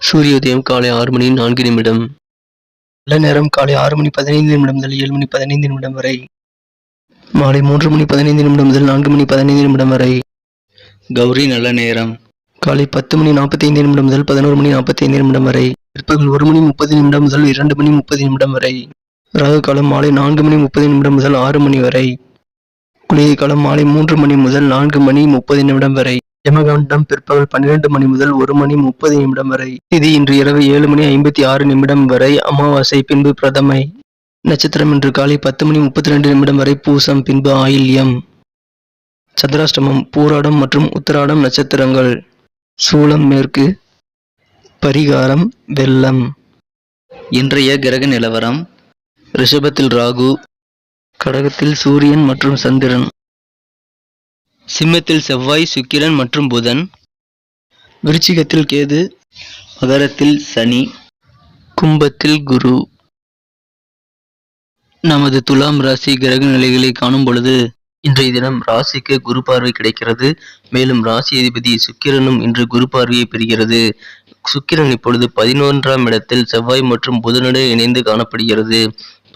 சூரிய உதயம் காலை ஆறு மணி நான்கு நிமிடம். நல்ல நேரம் காலை ஆறு மணி பதினைந்து நிமிடம் முதல் ஏழு மணி பதினைந்து நிமிடம் வரை. மாலை மூன்று மணி பதினைந்து நிமிடம் முதல் நான்கு மணி பதினைந்து நிமிடம் வரை. கௌரி நல்ல நேரம். காலை பத்து மணி நாற்பத்தி ஐந்து நிமிடம் முதல் பதினோரு மணி நாற்பத்தைந்து நிமிடம் வரை. பிற்பகல் ஒரு மணி முப்பது நிமிடம் முதல் இரண்டு மணி முப்பது நிமிடம் வரை. ராகு காலம் மாலை நான்கு மணி முப்பது நிமிடம் முதல் ஆறு மணி வரை. குளிகை காலம் மாலை மூன்று மணி முதல் நான்கு மணி முப்பது நிமிடம் வரை. யமகண்டம் பிற்பகல் பன்னிரண்டு மணி முதல் ஒரு மணி முப்பது நிமிடம் வரை. இது இன்று இரவு ஏழு மணி ஐம்பத்தி ஆறு நிமிடம் வரை அமாவாசை பின்பு பிரதமை. நட்சத்திரம் இன்று காலை பத்து மணி முப்பத்தி ரெண்டு நிமிடம் வரை பூசம் பின்பு ஆயில்யம். சந்திராஷ்டமம் பூராடம் மற்றும் உத்தராடம் நட்சத்திரங்கள். சூலம் மேற்கு. பரிகாரம் வெள்ளம். இன்றைய கிரக நிலவரம் ரிஷபத்தில் ராகு கடகத்தில் சூரியன் மற்றும் சந்திரன். சிம்மத்தில் செவ்வாய் சுக்கிரன் மற்றும் புதன். விருச்சிகத்தில் கேது மகரத்தில் சனி கும்பத்தில் குரு. நமது துலாம் ராசி கிரக நிலைகளை காணும் பொழுது இன்றைய தினம் ராசிக்கு குரு பார்வை கிடைக்கிறது. மேலும் ராசி அதிபதி சுக்கிரனும் இன்று குரு பார்வையை பெறுகிறது. சுக்கிரன் இப்பொழுது பதினொன்றாம் இடத்தில் செவ்வாய் மற்றும் புதனுடன் இணைந்து காணப்படுகிறது.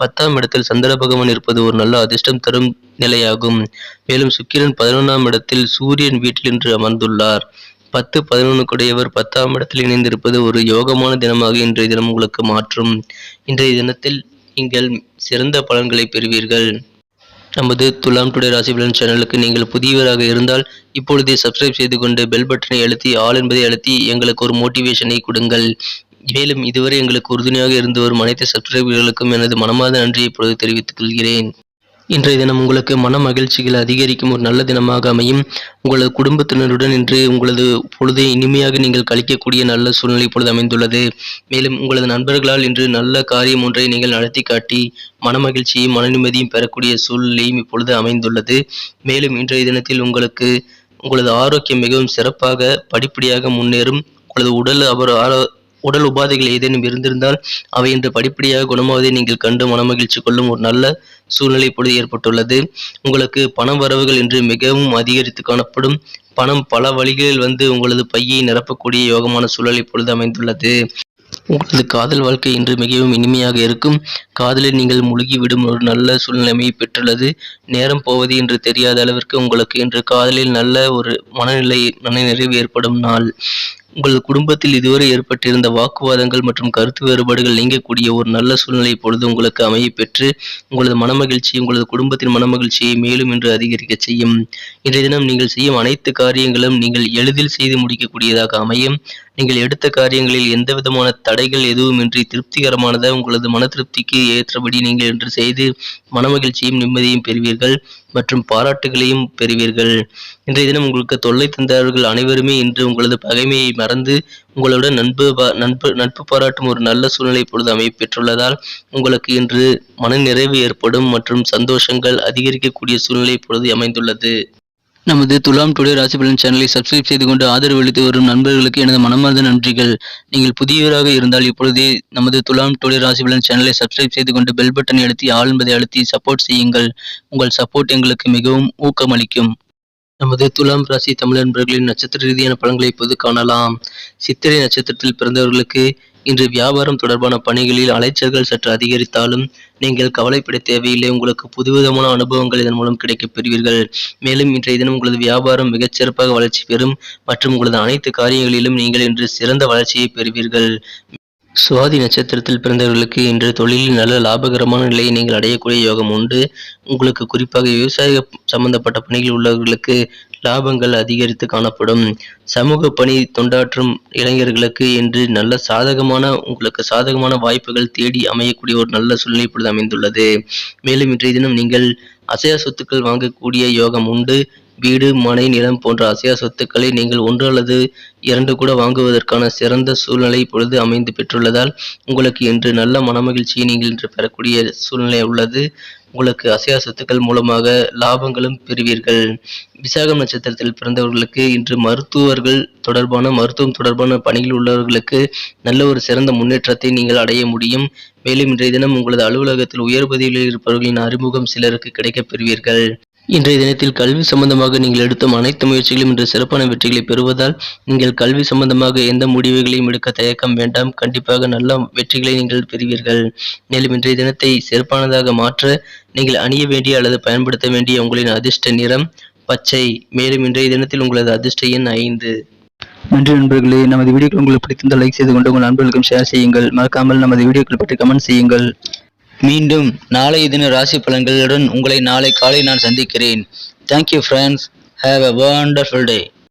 பத்தாம் இடத்தில் சந்திர பகவான் இருப்பது ஒரு நல்ல அதிர்ஷ்டம் தரும் நிலையாகும். மேலும் சுக்கிரன் பதினொன்றாம் இடத்தில் சூரியன் வீட்டில் இன்று அமர்ந்துள்ளார். பத்து பதினொன்றுக்குடையவர் பத்தாம் இடத்தில் இணைந்திருப்பது ஒரு யோகமான தினமாக இன்றைய தினம் உங்களுக்கு மாற்றும். இன்றைய தினத்தில் நீங்கள் சிறந்த பலன்களை பெறுவீர்கள். நமது துலாம் டுடே ராசி பலன் சேனலுக்கு நீங்கள் புதியவராக இருந்தால் இப்பொழுதே சப்ஸ்கிரைப் செய்து கொண்டு பெல் பட்டனை அழுத்தி ஆல் என்பதை அழுத்தி எங்களுக்கு ஒரு மோட்டிவேஷனை கொடுங்கள். மேலும் இதுவரை எங்களுக்கு உறுதுணையாக இருந்து வரும் அனைத்து சப்ஸ்கிரைபர்களுக்கும் எனது மனமார்ந்த நன்றியை இப்பொழுது தெரிவித்துக் கொள்கிறேன். இன்றைய தினம் உங்களுக்கு மன மகிழ்ச்சிகள் அதிகரிக்கும் ஒரு நல்ல தினமாக அமையும். உங்களது குடும்பத்தினருடன் இன்று உங்களது பொழுதை இனிமையாக நீங்கள் கழிக்கக்கூடிய நல்ல சூழ்நிலை இப்பொழுது அமைந்துள்ளது. மேலும் உங்களது நண்பர்களால் இன்று நல்ல காரியம் ஒன்றை நீங்கள் நடத்தி காட்டி மன மகிழ்ச்சியும் மன நிம்மதியும் பெறக்கூடிய சூழ்நிலையும் இப்பொழுது அமைந்துள்ளது. மேலும் இன்றைய தினத்தில் உங்களுக்கு உங்களது ஆரோக்கியம் மிகவும் சிறப்பாக படிப்படியாக முன்னேறும். உங்களது உடல் அவர் ஆரோ உடல் உபாதைகள் ஏதேனும் இருந்திருந்தால் அவை இன்று படிப்படியாக குணமாவதை நீங்கள் கண்டு மனமகிழ்ச்சி கொள்ளும் ஒரு நல்ல சூழ்நிலை இப்பொழுது ஏற்பட்டுள்ளது. உங்களுக்கு பண வரவுகள் இன்று மிகவும் அதிகரித்து காணப்படும். பணம் பல வழிகளில் வந்து உங்களது பையை நிரப்பக்கூடிய யோகமான சூழல் இப்பொழுது அமைந்துள்ளது. உங்களது காதல் வாழ்க்கை இன்று மிகவும் இனிமையாக இருக்கும். காதலில் நீங்கள் முழுகிவிடும் ஒரு நல்ல சூழ்நிலைமையை பெற்றுள்ளது. நேரம் போவது என்று தெரியாத அளவிற்கு உங்களுக்கு இன்று காதலில் நல்ல ஒரு மனநிலை மனநிறைவு ஏற்படும் நாள். உங்கள் குடும்பத்தில் இதுவரை ஏற்பட்டிருந்த வாக்குவாதங்கள் மற்றும் கருத்து வேறுபாடுகள் நீங்கக்கூடிய ஒரு நல்ல சூழ்நிலை இப்பொழுது உங்களுக்கு அமைய பெற்று உங்களது மனமகிழ்ச்சி உங்களது குடும்பத்தின் மனமகிழ்ச்சியை மேலும் இன்று அதிகரிக்க செய்யும். இன்றைய தினம் நீங்கள் செய்யும் அனைத்து காரியங்களும் நீங்கள் எளிதில் செய்து முடிக்கக்கூடியதாக அமையும். நீங்கள் எடுத்த காரியங்களில் எந்த விதமான தடைகள் எதுவுமின்றி திருப்திகரமானதை உங்களது மன திருப்திக்கு ஏற்றபடி நீங்கள் என்று செய்து மனமகிழ்ச்சியும் நிம்மதியும் பெறுவீர்கள் மற்றும் பாராட்டுகளையும் பெறுவீர்கள். இன்றைய தினம் உங்களுக்கு தொல்லை தந்தவர்கள் அனைவருமே இன்று உங்களது பகைமையை மறந்து உங்களுடன் நண்பு நண்பு நட்பு நட்பு பாராட்டும் ஒரு நல்ல சூழ்நிலை இப்பொழுது அமைப்பெற்றுள்ளதால் உங்களுக்கு இன்று மன நிறைவு ஏற்படும் மற்றும் சந்தோஷங்கள் அதிகரிக்கக்கூடிய சூழ்நிலை இப்பொழுது அமைந்துள்ளது. நமது துலாம் டுடே ராசி பலன் சேனலை சப்ஸ்கிரைப் செய்து கொண்டு ஆதரவு அளித்து வரும் நண்பர்களுக்கு எனது மனமார்ந்த நன்றிகள். நீங்கள் புதியவராக இருந்தால் இப்பொழுதே நமது துலாம் டுடே ராசி பலன் சேனலை சப்ஸ்கிரைப் செய்து கொண்டு பெல் பட்டனை அழுத்தி ஆல் என்பதை அழுத்தி சப்போர்ட் செய்யுங்கள். உங்கள் சப்போர்ட் எங்களுக்கு மிகவும் ஊக்கமளிக்கும். நமது துலாம் ராசி தமிழ் நண்பர்களின் நட்சத்திர ரீதியான பலன்களை இப்போது காணலாம். சித்திரை நட்சத்திரத்தில் பிறந்தவர்களுக்கு இன்று வியாபாரம் தொடர்பான பணிகளில் அலைச்சல்கள் சற்று அதிகரித்தாலும் நீங்கள் கவலைப்பட தேவையில்லை. உங்களுக்கு புதுவிதமான அனுபவங்கள் இதன் மூலம் கிடைக்கப் பெறுவீர்கள். மேலும் இன்றைய தினம் உங்களது வியாபாரம் மிகச்சிறப்பாக வளர்ச்சி பெறும் மற்றும் உங்களது அனைத்து காரியங்களிலும் நீங்கள் இன்று சிறந்த வளர்ச்சியை பெறுவீர்கள். சுவாதி நட்சத்திரத்தில் பிறந்தவர்களுக்கு இன்று தொழிலில் நல்ல லாபகரமான நிலையை நீங்கள் அடையக்கூடிய யோகம் உண்டு. உங்களுக்கு குறிப்பாக விவசாய சம்பந்தப்பட்ட பணிகள் உள்ளவர்களுக்கு லாபங்கள் அதிகரித்து காணப்படும். சமூக பணி தொண்டாற்றும் இளைஞர்களுக்கு இன்று நல்ல சாதகமான உங்களுக்கு சாதகமான வாய்ப்புகள் தேடி அமையக்கூடிய ஒரு நல்ல சூழ்நிலை இப்பொழுது அமைந்துள்ளது. மேலும் இன்றைய தினம் நீங்கள் அசையா சொத்துக்கள் வாங்கக்கூடிய யோகம் உண்டு. வீடு மனை நிலம் போன்ற அசையா சொத்துக்களை நீங்கள் ஒன்று அல்லது இரண்டு கூட வாங்குவதற்கான சிறந்த சூழ்நிலை இப்பொழுது அமைந்து பெற்றுள்ளதால் உங்களுக்கு இன்று நல்ல மனமகிழ்ச்சியை நீங்கள் இன்று பெறக்கூடிய சூழ்நிலை உள்ளது. உங்களுக்கு அசையா சொத்துக்கள் மூலமாக லாபங்களும் பெறுவீர்கள். விசாகம் நட்சத்திரத்தில் பிறந்தவர்களுக்கு இன்று மருத்துவர்கள் தொடர்பான மருத்துவம் தொடர்பான பணியில் உள்ளவர்களுக்கு நல்ல ஒரு சிறந்த முன்னேற்றத்தை நீங்கள் அடைய முடியும். மேலும் இன்றைய தினம் உங்களது அலுவலகத்தில் உயர் பதவியில் இருப்பவர்களின் அறிமுகம் சிலருக்கு கிடைக்கப் பெறுவீர்கள். இன்றைய தினத்தில் கல்வி சம்பந்தமாக நீங்கள் எடுத்தும் அனைத்து முயற்சிகளும் இன்று சிறப்பான வெற்றிகளை பெறுவதால் நீங்கள் கல்வி சம்பந்தமாக எந்த முடிவுகளையும் எடுக்க தயக்கம் வேண்டாம். கண்டிப்பாக நல்ல வெற்றிகளை நீங்கள் பெறுவீர்கள். மேலும் இன்றைய தினத்தை சிறப்பானதாக மாற்ற நீங்கள் அணிய வேண்டிய அல்லது பயன்படுத்த வேண்டிய உங்களின் அதிர்ஷ்ட நிறம் பச்சை. மேலும் இன்றைய தினத்தில் உங்களது அதிர்ஷ்ட எண் ஐந்து. நன்றி நண்பர்களே நமது வீடியோக்கள் உங்களுக்கு பிடித்திருந்தால் லைக் செய்து கொண்டு உங்கள் நண்பர்களுக்கும் ஷேர் செய்யுங்கள். மறக்காமல் நமது வீடியோக்கள் பற்றி கமெண்ட் செய்யுங்கள். மீண்டும் நாளைய தின ராசி பலன்களுடன் உங்களை நாளை காலை நான் சந்திக்கிறேன். Thank you friends have a wonderful day